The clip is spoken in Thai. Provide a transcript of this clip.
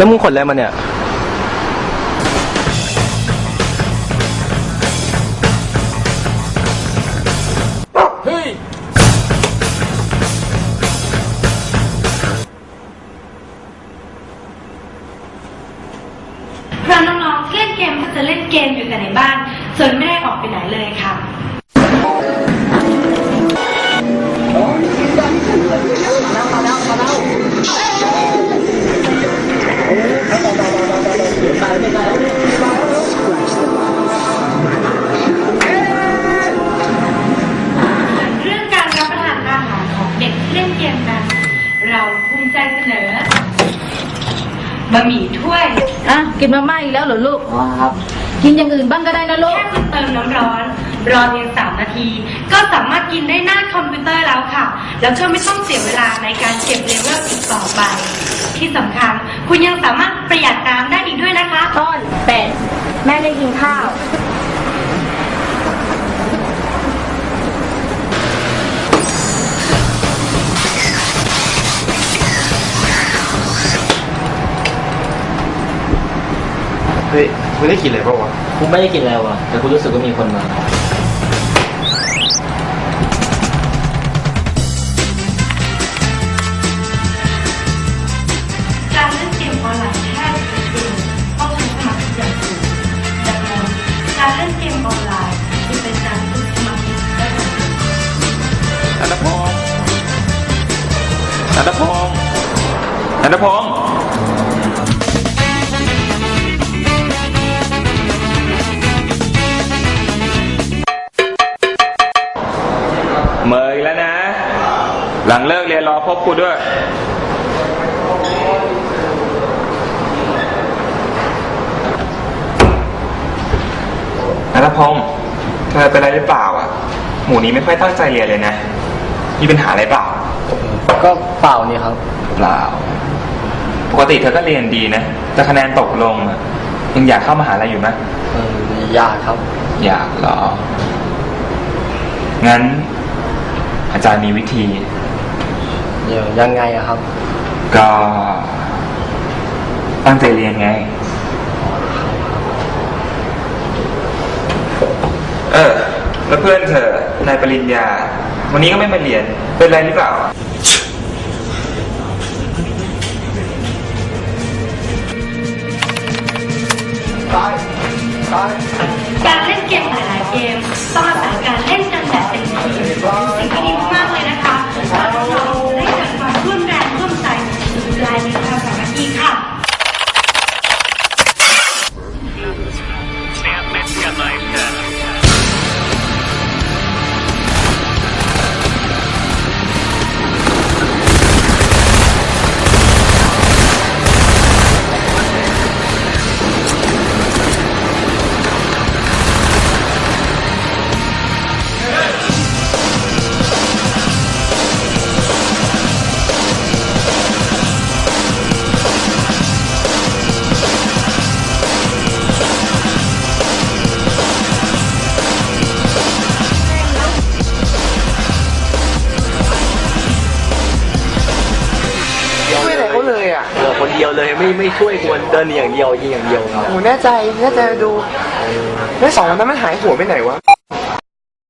แล้วมึงขนอะไรมาเนี่ยเฮ้ยเพราะน้องๆที่เล่นเกมก็จะเล่นเกมอยู่แต่ในบ้านจนไม่ได้ออกไปไหนเลย เรื่องการรับประทานอาหารของเด็กเล่นเกมนั้นเราภูมิใจเสนอบะหมี่ถ้วยอะกินมาม่าอีกแล้วเหรอลูกครับกินอย่างอื่นบ้างก็ได้นะลูกแค่คุณเติมน้ำร้อน รอเพียงสามนาที ก็สามารถกินได้หน้าคอมพิวเตอร์แล้วค่ะ แล้วก็ไม่ต้องเสียเวลาในการเก็บเลเวลอีกต่อไป ที่สำคัญ คุณยังสามารถประหยัดน้ำได้อีกด้วยนะคะ ต้นเป็ดแม่ได้กินข้าว เฮ้ยมึงได้กินอะไรป่าวะกูไม่ได้กินแล้วอะแต่กูรู้สึกว่ามีคนมา นันทพงศ์นันทพงศ์เมยแล้วนะ หลังเลิกเรียนรอพบกูด้วยนันทพงศ์เธอเป็นอะไรหรือเปล่าอะ หมูนี้ไม่ค่อยตั้งใจเรียนเลยนะ มีปัญหาอะไรเปล่า ก็เปล่านี่ครับ เปล่า ปกติเธอก็เรียนดีนะแต่คะแนนตกลงอะยังอยากเข้ามหาลัยอยู่ไหมเออยากครับ อยากเหรอ งั้น อาจารย์มีวิธี เดี๋ยวยังไงอะครับ ก็ตั้งใจเรียนไง เออ แล้วเพื่อนเธอนายปริญญา วันนี้ก็ไม่มาเรียน เป็นไรหรือเปล่าการเล่นเกมหลายๆเกมต้องอาศัย ไม่ไม่ช่วยกวนเดินอย่างเดียวยิงอย่างเดียวครับ โอ้แน่ใจแน่ใจดูแม่สองวันนั้นมันหายหัวไปไหนวะ